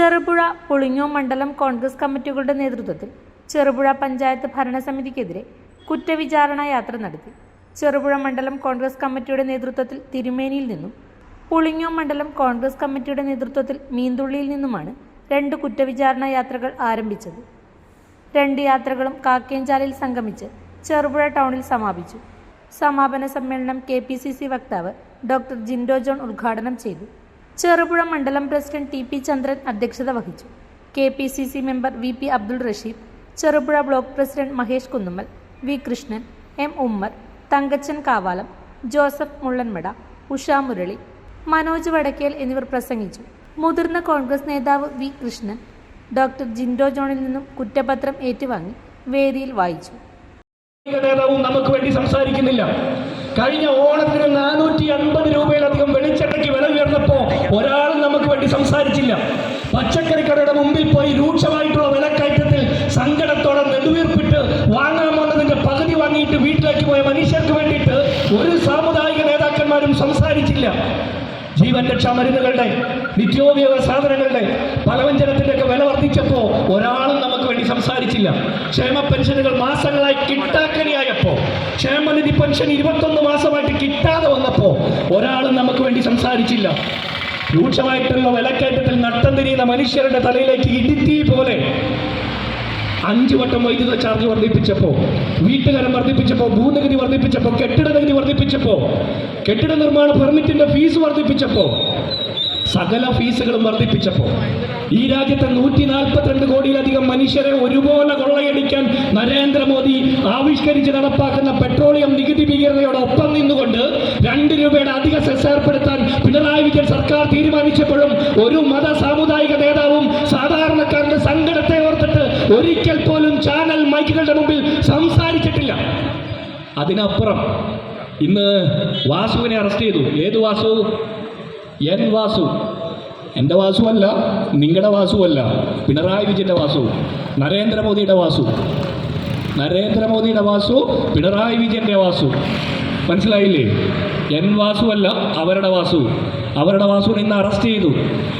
ചെറുപുഴ പുളിങ്ങോ മണ്ഡലം കോൺഗ്രസ് കമ്മിറ്റികളുടെ നേതൃത്വത്തിൽ ചെറുപുഴ പഞ്ചായത്ത് ഭരണസമിതിക്കെതിരെ കുറ്റവിചാരണ യാത്ര നടത്തി. ചെറുപുഴ മണ്ഡലം കോൺഗ്രസ് കമ്മിറ്റിയുടെ നേതൃത്വത്തിൽ തിരുമേനിയിൽ നിന്നും പുളിങ്ങോ മണ്ഡലം കോൺഗ്രസ് കമ്മിറ്റിയുടെ നേതൃത്വത്തിൽ മീന്തുള്ളിയിൽ നിന്നുമാണ് രണ്ട് കുറ്റവിചാരണ യാത്രകൾ ആരംഭിച്ചത്. രണ്ട് യാത്രകളും കാക്കേഞ്ചാലിൽ സംഗമിച്ച് ചെറുപുഴ ടൗണിൽ സമാപിച്ചു. സമാപന സമ്മേളനം കെ വക്താവ് ഡോക്ടർ ജിൻഡോ ജോൺ ഉദ്ഘാടനം ചെയ്തു. ചെറുപുഴ മണ്ഡലം പ്രസിഡന്റ് ടി പി ചന്ദ്രൻ അധ്യക്ഷത വഹിച്ചു. K P C C member V P Abdul Rasheed Cherupuzha block president Mahesh Kunnummal V Krishnan M Ummer Thankachan Kavalam Joseph Mullanmada Usha Murali Manoj Vadakkel എന്നിവർ പ്രസംഗിച്ചു. മുതിർന്ന കോൺഗ്രസ് നേതാവ് V Krishnan doctor Jindo ജോണിൽ നിന്നും കുറ്റപത്രം ഏറ്റുവാങ്ങി വേദിയിൽ വായിച്ചു. നേതാവും നമുക്ക് വേണ്ടി സംസാരിക്കുന്നില്ല. കഴിഞ്ഞ ഓണത്തിന് നാനൂറ്റി നേതാക്കന്മാരും സംസാരിച്ചില്ല. ജീവൻ രക്ഷാ മരുന്നുകളുടെ നിത്യോപയോഗ സാധനങ്ങളുടെ പലവ്യഞ്ജനത്തിന്റെയൊക്കെ വില വർദ്ധിച്ചപ്പോ ഒരാളും നമുക്ക് വേണ്ടി സംസാരിച്ചില്ല. ക്ഷേമ പെൻഷനുകൾ മാസങ്ങളായി കിട്ടാക്കണിയായപ്പോൾ ക്ഷേമനിധി പെൻഷൻ ഇരുപത്തൊന്ന് മാസമായിട്ട് കിട്ടാതെ വന്നപ്പോൾ ഒരാളും നമുക്ക് വേണ്ടി സംസാരിച്ചില്ല. രൂക്ഷമായിട്ടുള്ള വിലക്കയറ്റത്തിൽ നട്ടം തിരിയുന്ന മനുഷ്യരുടെ തലയിലേക്ക് ഇടുത്തി പോലെ അഞ്ചു വട്ടം വൈദ്യുത ചാർജ് വർദ്ധിപ്പിച്ചപ്പോൾ വീട്ടുകാരം വർദ്ധിപ്പിച്ചപ്പോൾ ഭൂനികുതി വർദ്ധിപ്പിച്ചപ്പോൾ കെട്ടിട നികുതി വർദ്ധിപ്പിച്ചപ്പോൾ കെട്ടിട നിർമ്മാണ പെർമിറ്റിന്റെ ഫീസ് വർദ്ധിപ്പിച്ചപ്പോൾ സകല ഫീസുകളും വർദ്ധിപ്പിച്ചപ്പോൾ. ഈ രാജ്യത്തെ നൂറ്റി നാൽപ്പത്തിരണ്ട് കോടിയിലധികം മനുഷ്യരെ ഒരുപോലെ കൊള്ളയടിക്കാൻ നരേന്ദ്രമോദി ആവിഷ്കരിച്ച് നടപ്പാക്കുന്ന പെട്രോളിയം നികുതി ഭീകരതയോടൊപ്പം നിന്നുകൊണ്ട് രണ്ട് രൂപയുടെ അധിക സെസ് ഏർപ്പെടുത്താൻ പിണറായി വിജയൻ സർക്കാർ തീരുമാനിച്ചപ്പോഴും ഒരു മത സാമുദായിക നേതാവും സാധാരണക്കാരന്റെ സംഘടന ഒരിക്കൽ പോലും ചാനൽ മൈക്കുകളുടെ മുമ്പിൽ സംസാരിച്ചിട്ടില്ല. അതിനപ്പുറം ഇന്ന് വാസുവിനെ അറസ്റ്റ് ചെയ്തു. ഏത് വാസു? എൻ വാസു. എന്റെ വാസുവല്ല നിങ്ങളുടെ വാസുവല്ല. പിണറായി വിജയന്റെ വാസു. നരേന്ദ്രമോദിയുടെ വാസു. നരേന്ദ്രമോദിയുടെ വാസു പിണറായി വിജയന്റെ വാസു. മനസ്സിലായില്ലേ? എൻ വാസുവല്ല അവരുടെ വാസു. അവരുടെ വാസുവിനെ ഇന്ന് അറസ്റ്റ് ചെയ്തു.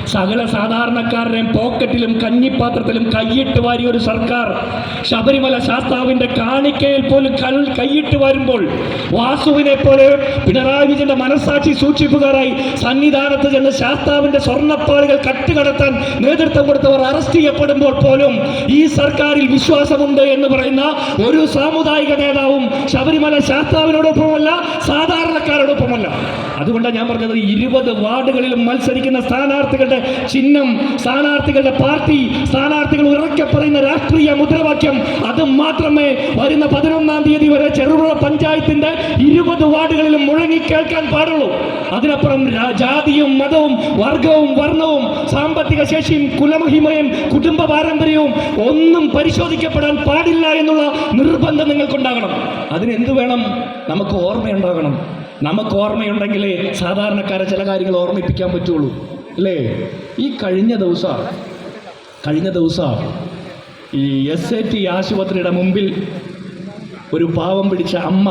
സകല സാധാരണക്കാരുടെയും പോക്കറ്റിലും കഞ്ഞിപ്പാത്രത്തിലും കൈയിട്ട് വാരിയ ഒരു സർക്കാർ ശബരിമല ശാസ്താവിന്റെ കാണിക്കയിൽ പോലും കൽ കൈയിട്ട് വരുമ്പോൾ വാസുവിനെ പോലെ പിണറായി വിജയന്റെ മനസാക്ഷി സൂക്ഷിപ്പുകാരായി സന്നിധാനത്ത് ചെന്ന് ശാസ്താവിന്റെ സ്വർണപ്പാളികൾ കട്ടുകടത്താൻ നേതൃത്വം കൊടുത്തവർ അറസ്റ്റ് ചെയ്യപ്പെടുമ്പോൾ പോലും ഈ സർക്കാരിൽ വിശ്വാസമുണ്ട് എന്ന് പറയുന്ന ഒരു സാമുദായിക നേതാവും ശബരിമല ശാസ്താവിനോടൊപ്പമല്ല സാധാരണക്കാരോടൊപ്പമല്ല. അതുകൊണ്ടാണ് ഞാൻ പറഞ്ഞത് ഇരുപത് വാർഡുകളിലും മത്സരിക്കുന്ന സ്ഥാനാർത്ഥികളുടെ ചിഹ്നം സ്ഥാനാർത്ഥികളുടെ പാർട്ടി സ്ഥാനാർത്ഥികൾ ഉറക്കെ പറയുന്ന രാഷ്ട്രീയ മുദ്രാവാക്യം അത് മാത്രമേ വരുന്ന പതിനൊന്നാം തീയതി വരെ ചെറുപുഴ പഞ്ചായത്തിന്റെ ഇരുപത് വാർഡുകളിലും മുഴങ്ങി കേൾക്കാൻ പാടുള്ളൂ. അതിനപ്പുറം ജാതിയും മതവും വർഗവും വർണവും സാമ്പത്തിക ശേഷിയും കുലമഹിമയും കുടുംബ പാരമ്പര്യവും ഒന്നും പരിശോധിക്കപ്പെടാൻ പാടില്ല എന്നുള്ള നിർബന്ധം നിങ്ങൾക്കുണ്ടാകണം. അതിനെന്ത് വേണം? നമുക്ക് ഓർമ്മയുണ്ടാകണം. നമുക്ക് ഓർമ്മയുണ്ടെങ്കിലേ സാധാരണക്കാരെ ചില കാര്യങ്ങൾ ഓർമ്മിപ്പിക്കാൻ പറ്റുള്ളൂ. അല്ലേ? ഈ കഴിഞ്ഞ ദിവസം കഴിഞ്ഞ ദിവസം ഈ എസ് എ ടി ആശുപത്രിയുടെ മുമ്പിൽ ഒരു പാവം പിടിച്ച അമ്മ